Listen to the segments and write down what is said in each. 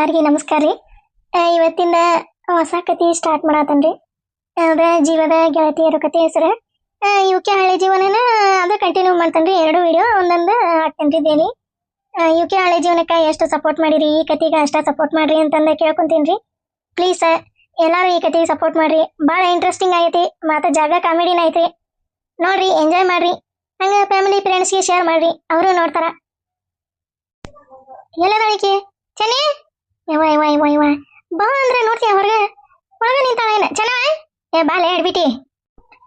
ಎಲ್ಲರಿಗೂ ನಮಸ್ಕಾರ ರೀ. ಇವತ್ತಿನ ಹೊಸ ಕತೆ ಸ್ಟಾರ್ಟ್ ಮಾಡತ್ತನ್ರಿ ಅದ್ರ ಜೀವದ ಗೆಳತಿಯರ ಕತೆ ಹೆಸರು. ಯುಕೆ ಹಳೆ ಜೀವನನ ಅದು ಕಂಟಿನ್ಯೂ ಮಾಡ್ತಾನ್ರಿ. ಎರಡು ವಿಡಿಯೋ ಒಂದೊಂದು ಹಾಕ್ತೇನ್ರಿ ಯುಕೆ ಹಳೆ ಜೀವನಕ್ಕೆ ಎಷ್ಟು ಸಪೋರ್ಟ್ ಮಾಡಿರಿ, ಈ ಕತೆಗೆ ಅಷ್ಟ ಸಪೋರ್ಟ್ ಮಾಡ್ರಿ ಅಂತಂದ ಕೇಳ್ಕೊಂತೀನಿ ಪ್ಲೀಸ್ ಎಲ್ಲರೂ ಈ ಕತೆಗೆ ಸಪೋರ್ಟ್ ಮಾಡ್ರಿ. ಭಾಳ ಇಂಟ್ರೆಸ್ಟಿಂಗ್ ಆಗೈತಿ. ಮತ್ತು ಜಾಗ ಕಾಮಿಡಿನ ಐತ್ರಿ. ನೋಡ್ರಿ ಎಂಜಾಯ್ ಮಾಡ್ರಿ. ಹಂಗೆ ಫ್ಯಾಮಿಲಿ ಫ್ರೆಂಡ್ಸ್ಗೆ ಶೇರ್ ಮಾಡ್ರಿ. ಅವರು ನೋಡ್ತಾರ. ಎಲ್ಲದಳಿಕೆ ಚೆನ್ನಿ? ಯವ್ವ ಯವ್ವ ಯವ್ವ ಯವ್ವ. ಬಾ ಅಂದ್ರೆ ನೋಡ್ತೀಯ ಹೊರಗೆ? ಒಳಗೆ ನಿಂತಾಳ ಏನ? ಚೆನ್ನ ಏ ಬಾಲೆ ಹೇಳ್ಬಿಟ್ಟಿ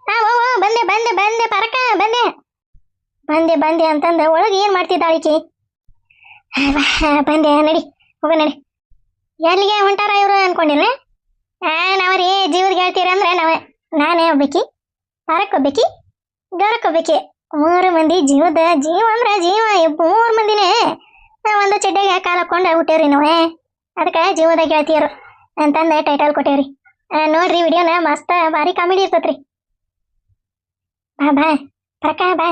ಹಾ ಓ ಓ, ಬಂದೆ ಬಂದೆ ಬಂದೆ, ಪರಕ, ಬಂದೆ. ಬಂದೆ ಬಂದೆ ಅಂತಂದ ಒಳಗೆ ಏನ್ ಮಾಡ್ತಿದ್ದಾಳಿಕೆ ಬಂದೆ, ನಡಿ, ಹೋಗ, ನಡಿ. ಎಲ್ಲಿಗೆ ಹೊಂಟಾರ ಇವರು ಅನ್ಕೊಂಡಿಲ್ಲ? ಆ, ನಾವ್ರಿ ಜೀವದ ಹೇಳ್ತೀರ ಅಂದ್ರೆ ನಾವ, ನಾನೇ ಒಬ್ಬಕಿ ಪರಕ್ ಒಬ್ಬಕಿ ಗರಕ್ ಒಬ್ಬಕಿ ಮೂರು ಮಂದಿ ಜೀವದ ಜೀವ ಅಂದ್ರೆ ಜೀವ, ಮೂರು ಮಂದಿನೇ. ಒಂದು ಚಡ್ಡಿಗೆ ಕಾಲ ಹಾಕೊಂಡು ಹುಟ್ಟೇವ್ರಿ ನಾವೇ. ಅದಕ್ಕೆ ಜೀವದ ಗೆಳತಿಯರು ಅಂತಂದ ಟೈಟಲ್ ಕೊಟ್ಟೇವ್ರಿ. ನೋಡ್ರಿ ವಿಡಿಯೋನ ಮಸ್ತ ಭಾರಿ ಕಾಮಿಡಿ ಇರ್ತತ್ರಿ. ಬಾ ಬಾ, ಪರಕ, ಬಾ.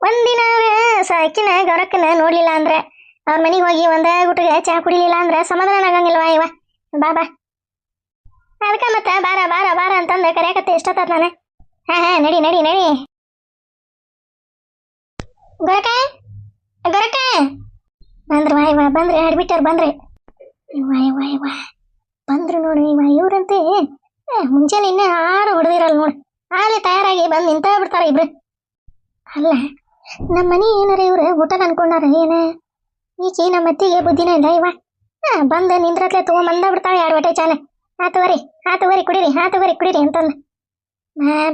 ಒಂದಿನ ಸಾಕಿನ ಗೌರಕ್ಕನ ನೋಡ್ಲಿಲ್ಲ ಅಂದ್ರೆ, ಅವ್ರ ಮನೆಗೆ ಹೋಗಿ ಒಂದ ಗುಟ್ಟಿಗೆ ಚಹಾ ಕುಡಿಲಿಲ್ಲ ಅಂದ್ರೆ ಸಮಾಧಾನ ಆಗಂಗಿಲ್ವಾ ಇವ? ಬಾ ಬಾ. ಅದಕ್ಕೆ ಮತ್ತೆ ಬಾರ ಬಾರ ಬಾರ ಅಂತಂದ ಕರೆಯಕತ್ತೆ ಇಷ್ಟ ನಾನು. ಹಾ ಹಾ, ನಡಿ ನಡಿ ನಡಿ. ಗೊರಕ ಗೊರಕ. ಬಂದ್ರು ವಾ ಇವ? ಬಂದ್ರೆ, ಅಡ್ಮಿಟರ್ ಬಂದ್ರೆ. ಇವ ಇವ ಇವ ಬಂದ್ರು ನೋಡಿ ಇವ ಇವ್ರಂತೆ. ಏ, ಮುಂಜಾನೆ ಇನ್ನೇ ಆರು ಹೊಡೆದಿರಲ್ಲ ನೋಡಿ. ಆಗಲೇ ತಯಾರಾಗಿ ಬಂದು ನಿಂತ ಬಿಡ್ತಾರೆ ಇಬ್ರು. ಅಲ್ಲ ನಮ್ಮ ಮನೆ ಏನಾರ ಇವ್ರು ಊಟದ ಅನ್ಕೊಂಡಾರ ಏನ? ಈಕಿ ನಮ್ಮ ಅತ್ತಿಗೆ ಬುದ್ಧಿನ ಇಲ್ಲ ಇವ. ಬಂದ ನಿಂದ್ರತ್ಲೆ ತಗೊಂಬಂದ ಬಿಡ್ತಾಳೆ ಎರಡು ಹೊಟ್ಟೆ ಚಾನ ಆತುವರಿ ಆತುವರಿ ಕುಡೀರಿ ಆತುವರಿ ಕುಡೀರಿ ಅಂತಂದ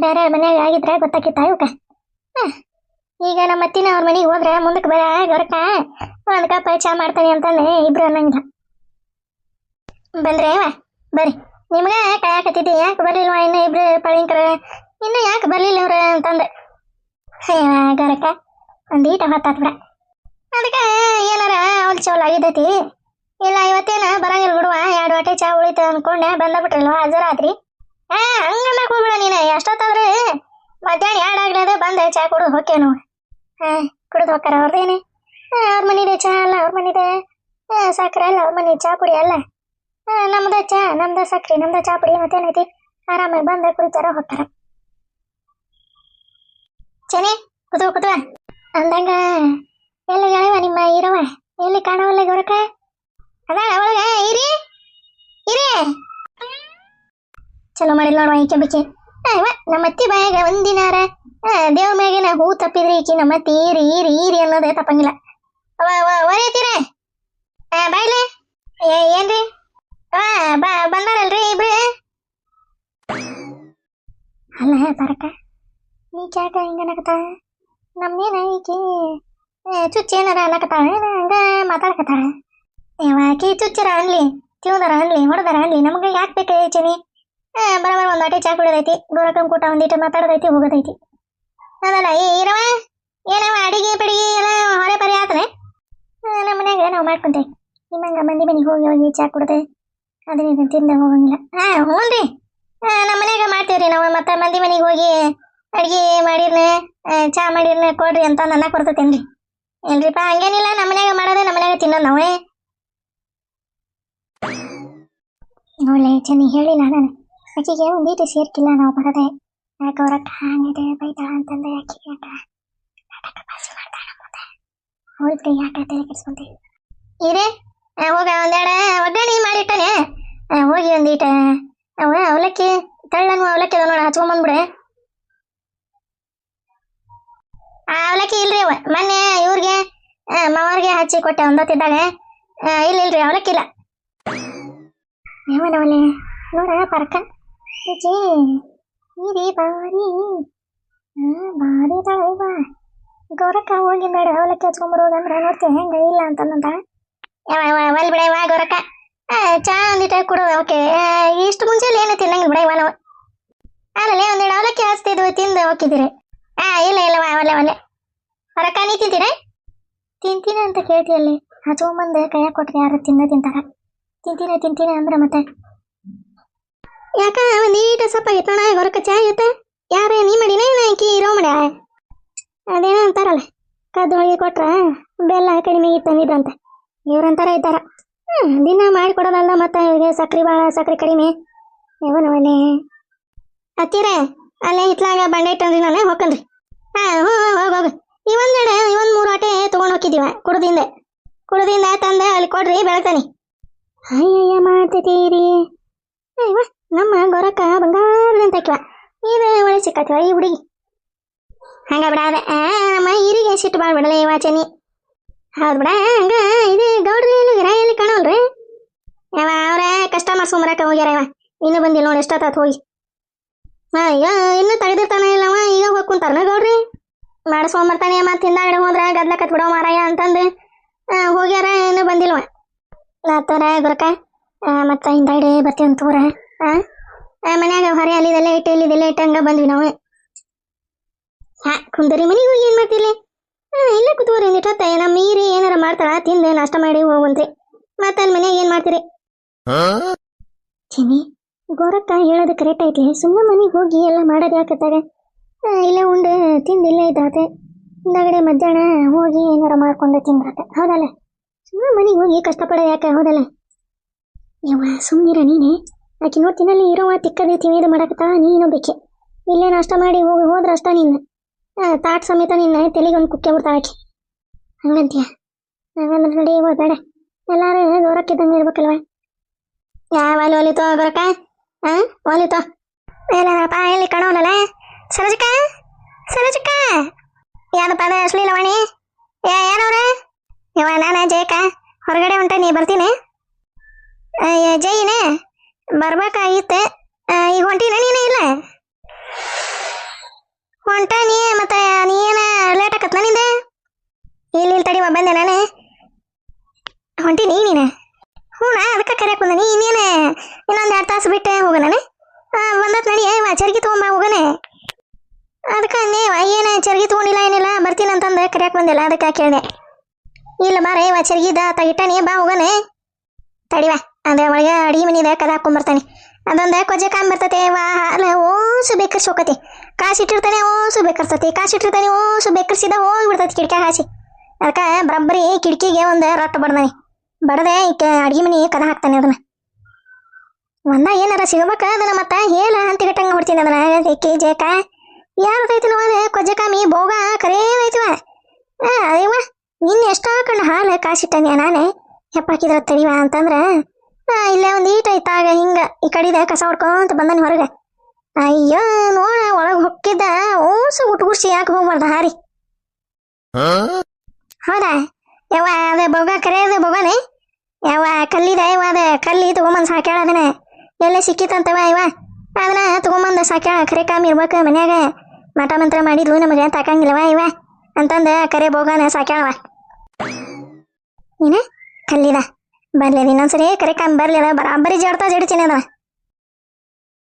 ಬೇರೆ ಮನ್ಯಾಗ ಆಗಿದ್ರೆ ಗೊತ್ತಾಕಿತ್ತ ಇವಕ್ಕ. ಈಗ ನಮ್ಮ ಅತ್ತಿನ ಅವ್ರ ಮನೆಗೆ ಹೋದ್ರೆ ಮುಂದಕ್ಕೆ ಬರ ಗೊರಕ ಒಂದ್ ಕಪ್ ಚಾ ಮಾಡ್ತಾನೆ ಅಂತಂದೆ ಇಬ್ರು ಅನ್ನಂಗಿಲ್ಲ. ಬಂದ್ರೆ ವಾ ಬರ್ರಿ. ನಿಮ್ಗ ಕಾಯಕತ್ತಿದ್ದೆ ಯಾಕೆ ಬರ್ಲಿಲ್ವ ಇನ್ನ ಇಬ್ರು ಪಳಿಂಕರ? ಇನ್ನು ಯಾಕೆ ಬರ್ಲಿಲ್ಲ ಅವ್ರ ಅಂತಂದೆ. ಗರಕ ಒಂದೀಟ ಹೊತ್ತಾತ್ ಬಿಡ. ಅದಕ್ಕೆ ಏನಾರ ಅವ್ಲ ಚೌಲ್ ಆಗಿದ್ದೈತಿ? ಇಲ್ಲ, ಇವತ್ತೇನ ಬರಂಗಿಲ್ಲ ಬಿಡುವ, ಎರಡು ಹೊಟ್ಟೆ ಚಾ ಉಳಿತ ಅನ್ಕೊಂಡೆ ಬಂದ ಬಿಟ್ರಲ್ವ ಹಾಜರಾತ್ರಿ ಏ ಹಂಗಂದ ಕೂಡ್ಬಿಡ ನೀನು, ಎಷ್ಟೊತ್ತಾದ್ರೆ ಮಧ್ಯಾಹ್ನ ಎರಡು ಆಗ್ಲದ ಬಂದೆ ಚಾ ಕುಡಿದು ಹೋಕೆ ನಾವು ಹಾ ಕುಡಿದು ಹೋಗ್ತಾರ ಅವ್ರದ್ದೇನೆ ಅವ್ರ ಮನಿದೆ ಚಾ ಅಲ್ಲ, ಅವ್ರ ಮನಿದೆ? ಸಕ್ಕರೆ ಅಲ್ಲ, ಅವ್ರ ಮನೆ ಚಾ ಪುಡಿ ಅಲ್ಲ. ನಮ್ದ ಚಾ ನಮ್ದ ಸಕ್ರಿ ನಮ್ದ ಚಾ ಪುಡಿ ಮತ್ತೇನೈತಿ ಆರಾಮಾಗಿ ಬಂದ ಕುಡಿತಾರ ಹೋಗ್ತಾರ. ಚನೆ ಕುದು ಕುದು ಅಂದಂಗ ಎಲ್ಲಿ ಗೆಳೆವ ನಿಮ್ಮ ಇರವ ಎಲ್ಲಿ ಕಾಣವಲ್ಲ ಗೊರಕ ಅದ ಒಳಗ ಇರಿ ಇರಿ. ಚಲೋ ಮಾಡಿಲ್ಲ ನೋಡುವ ಈಕೆ ಬಿಕ್ಕೆ ಅಯ್ಯವ್ವ, ನಮ್ಮ ಅತ್ತಿ ಬಾಯಾಗ ಒಂದಿನಾರ ದೇವ್ರ ಮ್ಯಾಗಿನ ಹೂ ತಪ್ಪಿದ್ರಿ ಈಕಿ ನಮ್ಮ ಅತ್ತಿ ಈರಿ ಈರಿ ಈರಿ ಅನ್ನೋದೇ ತಪ್ಪಂಗಿಲ್ಲ. ಅವ ಒರೇತೀರ ಬಾಯ್ಲೆ. ಏ- ಏನ್ರಿ? ಆ, ಬಾ ಬಂದಾರಲ್ರಿ ಇಬ್ರು? ಅಲ್ಲ ಬರಕ ನೀ ಕ್ಯಾಕ ಹಿಂಗ ನಕತ ನಮ್ನೇನ ಈಕಿ ಚುಚ್ಚ ಏನಾರ ಅನ್ನಕತ್ತಾಳ ಏನ ಹಂಗ ಮಾತಾಡ್ಕತ್ತಾಳ? ಯಾವಾಕಿ ಚುಚ್ಚರ ಅನ್ಲಿ ತಿಂದರ ಅನ್ಲಿ, ಹೊಡೆದಾರ ಅನ್ಲಿ, ನಮ್ಗೆ ಯಾಕೆ ಬೇಕು ಚನಿ ಬರಬರ ಒಂದು ಅಟೆ ಚಾ ಕುಡಿದೈತಿ ಗೋರಕಂ ಕೂಟ ಒಂದಿಟ್ಟು ಮಾತಾಡೋದೈತಿ, ಹೋಗೋದೈತಿ. ಅದಲ್ಲ, ಏ ಇರವ ಏನವ ಅಡಿಗೆ ಪಡಿಗೆ ಎಲ್ಲ ಹೊರೆ ಪರಿ ಆತನೆ ನಮ್ಮ ಮನ್ಯಾಗ ನಾವು ಮಾಡ್ಕೊಂತೇವೆ. ನಿಮ್ಮಂಗ ಮಂದಿ ಮನೆಗೆ ಹೋಗಿ ಹೋಗಿ ಚಾ ಕುಡ್ದೆ ಅದನ್ನ ಇದನ್ನ ತಿಂದ ಹೋಗಂಗಿಲ್ಲ. ಹಾ ಹ್ಞೂ ರೀ ನಮ್ಮ ಮನ್ಯಾಗ ಮಾಡ್ತೀವ್ರಿ ನಾವು. ಮತ್ತೆ ಮಂದಿ ಮನೆಗೆ ಹೋಗಿ ಅಡ್ಗೆ ಮಾಡಿರ್ನೆ ಚಾ ಮಾಡಿರ್ನೆ ಕೊಡ್ರಿ ಅಂತ ನನ್ನ ಕೊಡ್ತೇನ್ರಿ ಏನ್ರಿಪ್ಪ ಹಂಗೇನಿಲ್ಲ. ನಮ್ಮ ಮನ್ಯಾಗ ಮಾಡೋದೇ ನಮ್ಮ ಮನ್ಯಾಗ ತಿನ್ನೋದು ನಾವೇ. ನೋಡ್ಲೆ, ಚೆನ್ನಿ ಹೇಳಿಲ್ಲ ನಾನು. ಆಕೆಗೆ ಒಂದೀಟು ಸೇರ್ಕಿಲ್ಲ, ನಾವು ಬರದೆ. ಯಾಕೆ ಅವ್ರ ಅಕ್ಕ ಹಂಗಿದೆ ಬೈತಾಳ ಅಂತಂದೆ ಆಕೆಗೆ ಅಕ್ಕ ನಾಟಕ ಯಾಕೆ ತಲೆ ಕೆಡಿಸ್ಕೊಂತೀವಿ ಹೋಗ ಒಂದೆರಡು ಒಗ್ಗರಣೆ ಮಾಡಿಟ್ಟಾನೆ ಆ, ಹೋಗಿ ಒಂದೀಟ ಅವ ಅವಲಕ್ಕಿ ತೆಳ್ಳನು ಅವಲಕ್ಕಿ ಅದ ನೋಡ ಹಚ್ಕೊಂಬಂದ್ಬಿಡೆ ಆ ಅವಲಕ್ಕಿ ಇಲ್ರಿ ಅವ ಮೊನ್ನೆ ಇವ್ರಿಗೆ ಮಾವರ್ಗೆ ಹಚ್ಚಿ ಕೊಟ್ಟೆ ಒಂದೊತ್ತಿದ್ದಾಗ ಆ, ಇಲ್ಲ ಇಲ್ರಿ ಅವಲಕ್ಕಿ ಇಲ್ಲ ಯಾವನವಲೆ ನೋಡ ಪರ್ಕ ಈಚೆ ಇರಿ ಬಾರಿ ಹ್ಮ್ ಬಾರಿ ಇದಾಳ ಇವ ಗೌರಕ್ಕ ಹೋಗಿ ಬೇಡ ಅವಲಕ್ಕಿ ಹಚ್ಕೊಂಬರೋದಂದ್ರೆ ನೋಡ್ತೀನಿ ಹೆಂಗ ಇಲ್ಲ ಅಂತಂದಂತ ಒಲ್ ಬಿಡ ಇವ ಗೊರಕ ಚಾ ಒಂದಿಟ ಕೊಡು, ಓಕೆ. ಇಷ್ಟು ಮುಂಚೆಲಿ ಏನು ತಿನ್ನಂಗಿಲ್ಲ ಬಿಡ ಇವ ನಾವು. ಆಮೇಲೆ ಒಂದೆರಡು ಅವಲಕ್ಕಿ ಹಚ್ತಿದ್ವು ತಿಂದು ಹೋಗಿದ್ದೀರಿ. ಆ, ಇಲ್ಲ ಇಲ್ಲ, ವಾ ಒಲ್ಲೆ ಒಲ್ಲೆ ಹೊರಕ ನೀ ತಿಂತೀರ? ತಿಂತೀನಿ ಅಂತ ಕೇಳ್ತೀಯಲ್ಲಿ ಹಚ್ಕೊಂಬಂದು ಕೈಯಾ ಕೊಟ್ರೆ ಯಾರು ತಿನ್ನ ತಿಂತಾರ. ತಿಂತೀನಿ ತಿಂತೀನಿ ಅಂದ್ರೆ ಮತ್ತೆ. ಯಾಕ ನೀಟ ಸಪ್ಪ ನಾ ಹೊರಕ ಚಾ ಇರುತ್ತೆ ಯಾರ, ನೀ ಮಾಡಿನ ಆಕಿ ಇರೋ ಮಾಡ್ಯ ಅದೇನೋ ಅಂತಾರಲ್ಲ. ಕದ್ದು ಹೋಗಿ ಕೊಟ್ರ, ಬೆಲ್ಲ ಕಡಿಮೆ ಇತ್ತಂದಿದ್ರಂತೆ ಇವ್ರಂತಾರ ಇದ್ದಾರ. ಹ್ಮ್ ದಿನ ಮಾಡಿಕೊಡೋದಲ್ಲ ಮತ್ತೆ ಈಗ ಸಕ್ರೆ ಭಾಳ ಸಕ್ರೆ ಕಡಿಮೆ. ಇವನವಲ್ಲೇ ಹತ್ತಿರ ಅಲ್ಲೇ ಹಿತ್ಲಾಗ ಬಂಡೆ ಇಟ್ಟನ್ರಿ ನಾನು ಹೋಗ್ಕನ್ರಿ ಹಾ ಹ್ಞೂ ಹೋಗಿ ಹೋಗು. ಇವೊಂದೆಡೆ ಇವೊಂದು ಮೂರು ಆಟೆ ತೊಗೊಂಡು ಹೋಗಿದ್ದೀವ ಕುಡ್ದಿಂದ. ಕುಡ್ದಿಂದ ತಂದೆ ಅಲ್ಲಿ ಕೊಡ್ರಿ ಬೆಳತಾನೆ. ಅಯ್ಯಯ್ಯ ಮಾಡ್ತಿದ್ದೀರಿ? ಅಯ್ಯವ್ವ ನಮ್ಮ ಗೊರಕ್ಕ ಬಂಗಾರದಂತ ಹಾಕಿವ ಇದು ಒಳ್ಳೆ ಸಿಕ್ಕತ್ವ ಈ ಹುಡುಗಿ. ಹಂಗ ಬಿಡ ಅದ ಆ, ನಮ್ಮ ಹಿರಿಗೆ ಸಿಟ್ಟು ಬಾಳ್ ಬಿಡಲ್ಲ ಇವ ಚನಿ ಹೌದು ಬಿಡ. ಹಂಗ ಇದು ಗೌಡ್ರಿ ಇಲ್ಲಿ ಎಲ್ಲಿ ಕಾಣಲ್ರಿ? ಯಾವ ಅವ್ರ ಕಸ್ಟಮರ್ಸ್ ಸುಮ್ರಕ ಹೋಗ್ಯಾರ ಇನ್ನೂ ಬಂದಿಲ್ಲ ನೋಡಿ ಎಷ್ಟ ಹೋಗಿ. ಹಾ ಈಗ ಇನ್ನೂ ತೆಗೆದಿರ್ತಾನೆ ಇಲ್ಲವ ಈಗ ಹೋಗಿ ಕುಂತಾರನ ಗೌಡ್ರಿ? ಮಾಡಿಸ್ಕೊಂಬರ್ತಾನೆ ಮತ್ತೆ ಹೋದ್ರ ಹೋದ್ರೆ ಗದ್ಲಕತ್ ಬಿಡೋ ಮಾರಾಯ ಅಂತಂದು. ಹೋಗ್ಯಾರ, ಇನ್ನೂ ಬಂದಿಲ್ವ ಲಾತಾರ ಗುರಕ ಮತ್ತೆ ಹಿಂದಾಗಡೆ ಬರ್ತೀವಿ ಅಂತೂರ ಮನ್ಯಾಗ ಹೊರೆ ಅಲ್ಲಿದೆಲ್ಲ ಇಟ್ಟು ಇಲ್ಲಿದೆಲ್ಲ ಇಟ್ಟು ಹಂಗ ಬಂದ್ವಿ ನಾವು. ಹಾ ಕುಂದರಿ ಮನೆಗೆ ಹೋಗಿ ಏನ್ ಮಾಡ್ತಿರ್ಲಿ? ಹಾ, ಇಲ್ಲ ಕುತ್ಕೋರಿ ಒಂದಿಟ್ಟೊತ್ತ ನಮ್ಮ ತಿಂದು ನಾಷ್ಟ ಮಾಡಿ ಹೋಗುವಂತ್ರಿ. ಮತ್ತೆ ಮನೆ ಮನ್ಯಾಗ ಏನ್ ಮಾಡ್ತೀರಿ? ಚಿನಿ ಗೋರಕ್ಕ ಹೇಳೋದು ಕರೆಕ್ಟ್ ಐತಿ. ಸುಮ್ಮನೆ ಮನೆಗೆ ಹೋಗಿ ಎಲ್ಲ ಮಾಡೋದು ಯಾಕತ್ತಾಗ ಇಲ್ಲ ಉಂಡು ತಿಂದು ಇಲ್ಲೇ ಇದ್ದಾತೆ. ಹಿಂದಗಡೆ ಮಧ್ಯಾಹ್ನ ಹೋಗಿ ಏನಾರ ಮಾಡ್ಕೊಂಡು ತಿಂದಾತೆ. ಹೌದಲ್ಲ? ಸುಮ್ಮನೆ ಮನೆಗೆ ಹೋಗಿ ಕಷ್ಟಪಡೋದು ಯಾಕೆ? ಹೌದಲ್ಲ? ಯವ್ವ ಸುಮ್ಮನಿರ ನೀನೆ. ಆಕೆ ನೋಡ್ತೀನಲ್ಲಿ ಇರೋವ ತಿಕ್ಕದಿ ತಿವಿದು ಮಾಡಕತ್ತ ನೀನು ಬೇಕೆ. ಇಲ್ಲೇ ನಾಷ್ಟ ಮಾಡಿ ಹೋಗಿ ಹೋದ್ರ ಅಷ್ಟ ನಿನ್ನ ತಾಟ್ ಸಮೇತ ನಿನ್ನ ತಲೆಗೆ ಒಂದು ಕುಕ್ಕೆ ಬಿಡ್ತಾಳೆ ಆಕಿ. ಹಂಗಂತೀಯ? ಹಂಗಂದ್ರೆ ನಡಿ ಹೋಗ್ ಬೇಡ ಎಲ್ಲಾರು ಗೌರಕ್ಕಿದ್ದಂಗೆ ಇರ್ಬೇಕಲ್ವ? ಯಾವ ಅಲ್ಲಿ ಒಲಿತೋ ಗೌರಕ್ಕ? ಹಾ ಒಲಿತೋ ಎಲ್ಲಪ್ಪ ಎಲ್ಲಿ ಕಾಣೋನಲ್ಲ? ಸರೋಜಕ್ಕ? ಸರೋಜಕ್ಕ? ಯಾರಪ್ಪ ಅದ ಅಶ್ಲೀಲವಾಣಿ ಯಾ ಯಾರವ್ರೆ ಇವ ನಾನು ಜಯಕ ಹೊರಗಡೆ ಹೊಂಟ ನೀ ಬರ್ತೀನಿ? ಜೈನೇ ಬರ್ಬೇಕಾಗಿತ್ತೆ. ಈಗ ಹೊಂಟಿನ? ನೀನೇ ಇಲ್ಲ? ಹೊಂಟ ನೀ, ಮತ್ತೆ ಏನ ಲೇಟ್ ಆಕತ್ ನಿಂದೆ? ಇಲ್ಲಿ ತಡಿ ಬಂದೆ ನಾನು. ಹೊಂಟಿನಿ ನೀನು. ಹ್ಞೂ ನಾ ಅದಕ್ಕೆ ಕರೆಯಕ್ ಬಂದೆ. ನೀ ಇನ್ನೇನು ಇನ್ನೊಂದು ಎರಡು ತಾಸು ಬಿಟ್ಟೆ ಹೋಗ ನಾನು ಬಂದತ್ ನಡಿ. ವಾ, ಚರ್ಗಿ ತೊಗೊಂಬ ಹೋಗನೆ ಅದಕ್ಕೆ ನೀವ ಏನು ಚರ್ಗಿ ತೊಗೊಂಡಿಲ್ಲ ಏನಿಲ್ಲ, ಬರ್ತೀನಿ ಅಂತಂದು ಕರೆಯಕ್ ಬಂದಿಲ್ಲ ಅದಕ್ಕೆ ಕೇಳಿದೆ. ಇಲ್ಲ ಮಾರೇ ವಾ ಚರ್ಗಿದ ತಗಿಟ್ಟಾನಿ ಬಾ ಹೋಗನೆ ತಡಿವಾ ಅದೇ ಒಳಗೆ ಅಡಿಗೆ ಮನಿದ ಕದ ಹಾಕೊಂಬರ್ತಾನೆ ಅದೊಂದು ಕೊಜ್ಜೆ ಕಾಮ್ ಬರ್ತತೆ, ವಾ, ಅಲ್ಲ, ಓಸು ಬೇಕರ್ಸಿ ಹೋಗತಿ. ಕಾಸು ಇಟ್ಟಿರ್ತಾನೆ, ಓಸು ಬೇಕರ್ಸತಿ. ಕಾಸು ಇಟ್ಟಿರ್ತಾನೆ, ಓಸು ಬೇಕರ್ಸಿದ ಹೋಗ್ಬಿಡ್ತೈತಿ ಕಿಟಕಿ ಹಾಸಿ. ಅದಕ್ಕೆ ಬರಬ್ಬರಿ ಕಿಟಕಿಗೆ ಒಂದು ರೊಟ್ಟ ಬಡ್ದಾನೆ. ಬಡದೆ ಈಕೆ ಅಡಿಗೆ ಮನೆ ಕದ ಹಾಕ್ತಾನೆ ಅದನ್ನ. ಒಂದ ಏನಾರ ಸಿಗಬೇಕ ಅದನ್ನ ಮತ್ತ ಹೇಳ ಅಂತಿಗಟ್ಟಂಗ ಹೊಡ್ತೀನಿ ಅದನ್ನ. ಕೆ ಜೇಕ ಯಾರ್ದೈತಿ ಅದ ಕೊಜ್ಜೆ ಕಾಮಿ ಬೋಗ ಕರೇ ಐತಿವ? ಅದೇವ ನಿನ್ನ ಎಷ್ಟ ಹಾಕೊಂಡು ಹಾಲು ಕಾಸಿಟ್ಟಾನೆ ನಾನೇ. ಹೆಪ್ಪಾಕಿದ್ರ ತಡಿವ ಅಂತಂದ್ರ ಇಲ್ಲೇ ಒಂದು ಈಟ ಐತಾಗ ಹಿಂಗ ಈ ಕಡಿದ ಕಸ ಹೊಡ್ಕೊಂತ ಬಂದನಿ ಹೊರಗೆ. ಅಯ್ಯೋ ನೋಡ ಒಳಗೆ ಹೊಕ್ಕಿದ್ದ ಓಸು ಗುಟ್ಗುಡ್ಸಿ ಯಾಕೆ ಹೋಗ್ಬಾರ್ದ ಹಾರಿ. ಹೌದಾ? ಯವ್ವ ಅದೇ ಬೊಗ ಕರೆಯದೆ ಬೊಗನೆ ಯವ್ವ, ಕಲ್ಲಿದ ಇವ ಅದ. ಕಲ್ಲಿ ತಗೊಂಬಂದ್ ಸಾಕ್ಯಾಳ ಅದನ್ನ. ಎಲ್ಲೇ ಸಿಕ್ಕಿತ್ತಂತವ ಇವ ಅದನ್ನ ತಗೊಂಬಂದ ಸಾಕ್ಯಾಳ ಕರೆ ಕಾಮ್ ಇರ್ಬೇಕು ಮನ್ಯಾಗ. ಮಠ ಮಂತ್ರ ಮಾಡಿದ್ವು ನಮಗೆ ತಾಕಂಗಿಲ್ಲವ ಇವ ಅಂತಂದ ಕರೆ ಬೋಗನ ಸಾಕ್ಯಾಳವ ಏನ ಕಲ್ಲಿದ. ಬರ್ಲಿ ಇನ್ನೊಂದ್ಸರಿ ಕರೆ ಕಾಮ್ ಬರ್ಲಿ ಅದ. ಬರಾಬರಿ ಜಡ್ತಾ ಜಡಿತೀನಿ ಅದ.